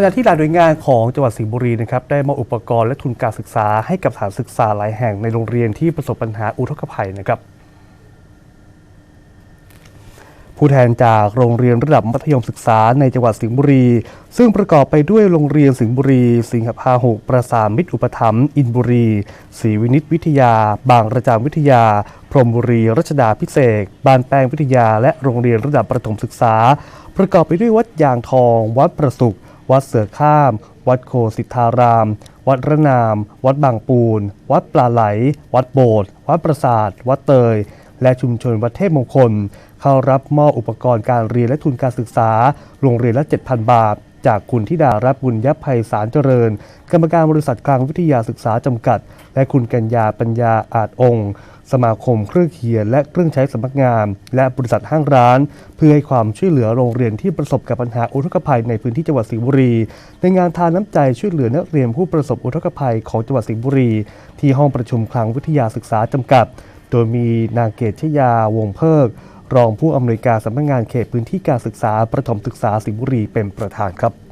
ขณะที่หลายหน่วยงานของจังหวัดสิงห์บุรีนะครับได้มอบอุปกรณ์และทุนการศึกษาให้กับสถานศึกษาหลายแห่งในโรงเรียนที่ประสบปัญหาอุทกภัยนะครับผู้แทนจากโรงเรียนระดับมัธยมศึกษาในจังหวัดสิงห์บุรี ซึ่งประกอบไปด้วยโรงเรียนสิงห์บุรี สิงหพาหุประสานมิตรอุปถัมภ์อินบุรีศรีวินิตวิทยา บางระจามวิทยา พรหมบุรีรัชดาพิเศษบานแปลงวิทยา และโรงเรียนระดับประถมศึกษา ประกอบไปด้วยวัดยางทอง วัดประสุข วัดเสือข้าม วัดโคสิทธาราม วัดระนาม วัดบางปูน วัดปลาไหล วัดโบสถ์วัดประสาท วัดเตย และชุมชนวัดเทพมงคล เข้ารับมอบอุปกรณ์การเรียนและทุนการศึกษา โรงเรียนละ 7,000 บาท จากคุณธิดารับบุญยภัยสารเจริญ กรรมการบริษัทกลางวิทยาศึกษาจำกัด และคุณกัญญาปัญญาอาจองค์ สมาคมเครื่องเขียนและเครื่องใช้สำนักงาน และบริษัทห้างร้าน เพื่อให้ความช่วยเหลือโรงเรียนที่ประสบกับปัญหาอุทกภัยในพื้นที่จังหวัดสิงห์บุรี ในงานทานน้ำใจช่วยเหลือนักเรียนผู้ประสบอุทกภัยของจังหวัดสิงห์บุรี ที่ห้องประชุมคลังวิทยาศึกษาจำกัด โดยมีนางเกตชยาวงเพิก รองผู้อำนวยการสำนักงานเขตพื้นที่การศึกษาประถมศึกษาสิงห์บุรีเป็นประธานครับ